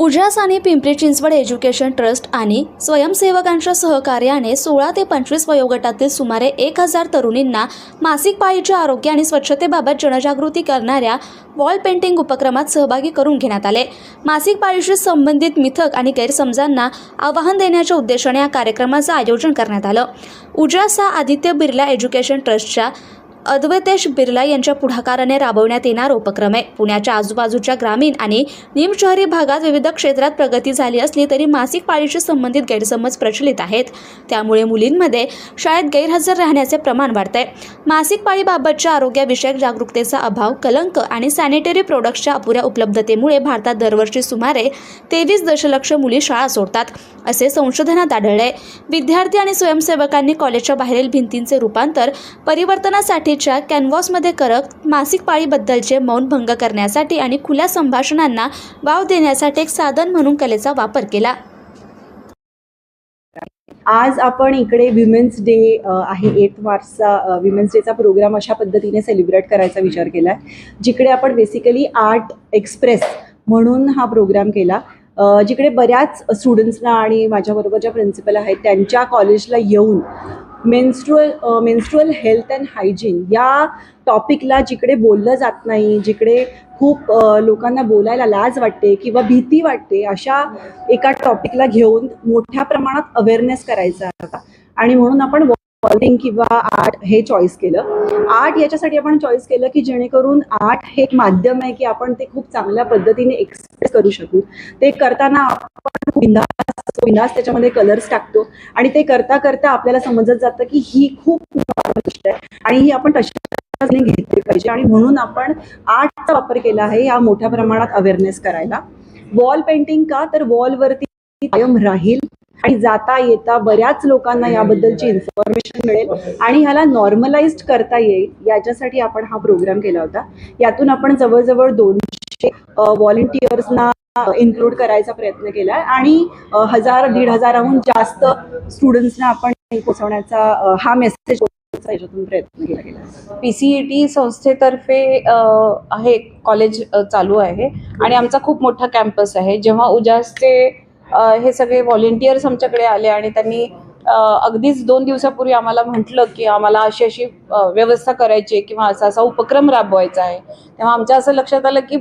उजास आणि Pimpri Chinchwad education trust आणि स्वयंसेवकांच्या सहकार्याने सोळा ते पंचवीस वयोगटातील सुमारे एक हजार तरुणींना मासिक पाळीच्या आरोग्य आणि स्वच्छतेबाबत जनजागृती करणाऱ्या वॉल पेंटिंग उपक्रमात सहभागी करून घेण्यात आले. मासिक पाळीशी संबंधित मिथक आणि गैरसमजांना आवाहन देण्याच्या उद्देशाने या कार्यक्रमाचं आयोजन करण्यात आलं. उजास हा आदित्य बिर्ला एज्युकेशन ट्रस्टच्या अद्वैतेश बिर्ला यांच्या पुढाकाराने राबवण्यात येणार उपक्रम आहे. पुण्याच्या आजूबाजूच्या ग्रामीण आणि निमशहरी भागात विविध क्षेत्रात प्रगती झाली असली तरी मासिक पाळीशी संबंधित गैरसमज प्रचलित आहेत. त्यामुळे मुलींमध्ये शाळेत गैरहजर राहण्याचे प्रमाण वाढतंय. मासिक पाळीबाबतच्या आरोग्यविषयक जागरूकतेचा अभाव कलंक आणि सॅनिटरी प्रोडक्ट्सच्या अपुऱ्या उपलब्धतेमुळे भारतात दरवर्षी सुमारे तेवीस दशलक्ष मुली शाळा सोडतात असे संशोधनात आढळले विद्यार्थी आणि स्वयंसेवकांनी कॉलेजच्या बाहेरील भिंतींचे रूपांतर परिवर्तनासाठी परिवर्तनासाठीच्या कॅनव्हासमध्ये करत मासिक पाळीबद्दलचे मौन भंग करण्यासाठी आणि खुल्या संभाषणांना वाव देण्यासाठी एक साधन म्हणून कलेचा वापर केला. आज आपण इकडे विमेन्स डे आहे. एट मार्चचा विमेन्स डेचा प्रोग्राम अशा पद्धतीने सेलिब्रेट करायचा विचार केला आहे जिकडे आपण बेसिकली आर्ट एक्सप्रेस म्हणून हा प्रोग्राम केला. जिकडे बऱ्याच स्टुडंट्सना आणि माझ्याबरोबर ज्या प्रिन्सिपल आहेत त्यांच्या कॉलेजला येऊन menstrual menstrual health and hygiene या टॉपिकला जिकडे बोललं जात नाही जिकडे खूप लोकांना बोलायला लाज वाटते किंवा भीती वाटते अशा एका टॉपिकला घेऊन मोठ्या प्रमाणात अवेअरनेस करायचा होता. आणि म्हणून आपण कॉलिंग किंवा आर्ट हे चॉईस केलं. आर्ट याच्यासाठी आपण चॉईस केलं की जेणेकरून आर्ट हे एक माध्यम आहे की आपण ते खूप चांगल्या पद्धतीने एक्सप्रेस करू शकू. ते करताना आपण खूप बिंदास त्याच्यामध्ये कलर्स टाकतो आणि ते करता करता आपल्याला समजत जातं की ही खूप नॉर्मल गोष्ट आहे आणि ही आपण तशाने घेतली पाहिजे आणि म्हणून आपण आर्टचा वापर केला आहे या मोठ्या प्रमाणात अवेअरनेस करायला. वॉल पेंटिंग का? तर वॉलवरती कायम राहील. आणि जाता येता बऱ्याच लोकांना याबद्दलची इन्फॉर्मेशन मिळेल. आणि ह्याला नॉर्मलाइज्ड करता येईल याच्यासाठी आपण हा प्रोग्राम केला होता. यातून आपण जवळजवळ दोनशे व्हॉलेंटियर्सना इन्क्लूड करायचा प्रयत्न केला. आहे आणि हजार दीड हजाराहून जास्त स्टुडंट्सना आपण पोहोचवण्याचा हा मेसेज याच्यातून प्रयत्न केला गेला. पी सी ई टी संस्थेतर्फे आहे कॉलेज चालू आहे. आणि आमचा खूप मोठा कॅम्पस आहे. जेव्हा उजासचे हे सगळे व्हॉलेंटियर्स आमच्याकडे आले आणि त्यांनी अगदीच दोन दिवसापूर्वी आम्हाला म्हटलं की आम्हाला अशी अशी व्यवस्था करायची आहे किंवा असा असा उपक्रम राबवायचा आहे. तेव्हा आमच्या असं लक्षात आलं की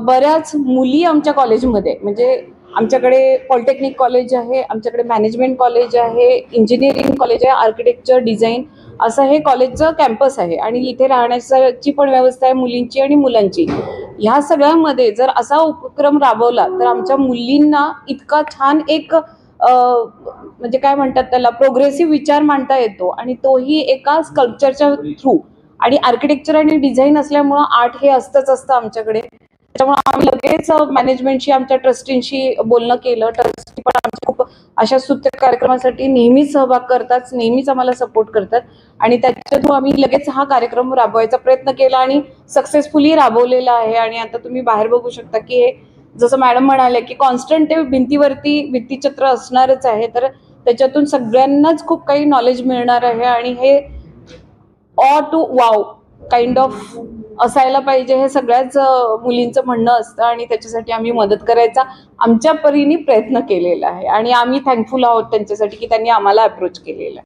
बऱ्याच मुली आमच्या कॉलेजमध्ये म्हणजे आमच्याकडे पॉलिटेक्निक कॉलेज आहे आमच्याकडे मॅनेजमेंट कॉलेज आहे इंजिनिअरिंग कॉलेज आहे आर्किटेक्चर डिझाईन असं हे कॉलेजचं कॅम्पस आहे. आणि इथे राहण्याची पण व्यवस्था आहे मुलींची आणि मुलांची. ह्या सगळ्यामध्ये जर असा उपक्रम राबवला तर आमच्या मुलींना इतका छान एक म्हणजे काय म्हणतात त्याला प्रोग्रेसिव्ह विचार मांडता येतो आणि तोही एका स्कल्पचरच्या थ्रू आणि आर्किटेक्चर आणि डिझाईन असल्यामुळं आर्ट हे असतंच असतं आमच्याकडे. त्याच्यामुळे आम्ही लगेच मॅनेजमेंटशी आमच्या ट्रस्टींशी बोलणं केलं ट्रस्ट पण आमच्या खूप अशा सूत्र कार्यक्रमासाठी नेहमीच सहभाग करतात नेहमीच आम्हाला सपोर्ट करतात. आणि त्याच्या थ्रू आम्ही लगेच हा कार्यक्रम राबवायचा प्रयत्न केला आणि सक्सेसफुली राबवलेला आहे. आणि आता तुम्ही बाहेर बघू शकता की हे जसं मॅडम म्हणाले की कॉन्स्टंट ते भिंतीवरती भित्तीचित्र असणारच आहे. तर त्याच्यातून सगळ्यांनाच खूप काही नॉलेज मिळणार आहे. आणि हे ऑ टू वाव काइंड ऑफ असायला पाहिजे हे सगळ्याच मुलींचं म्हणणं असतं आणि त्याच्यासाठी आम्ही मदत करायचा आमच्या परीने प्रयत्न केलेला आहे. आणि आम्ही थँकफुल आहोत त्यांच्यासाठी की त्यांनी आम्हाला अप्रोच केलेला आहे.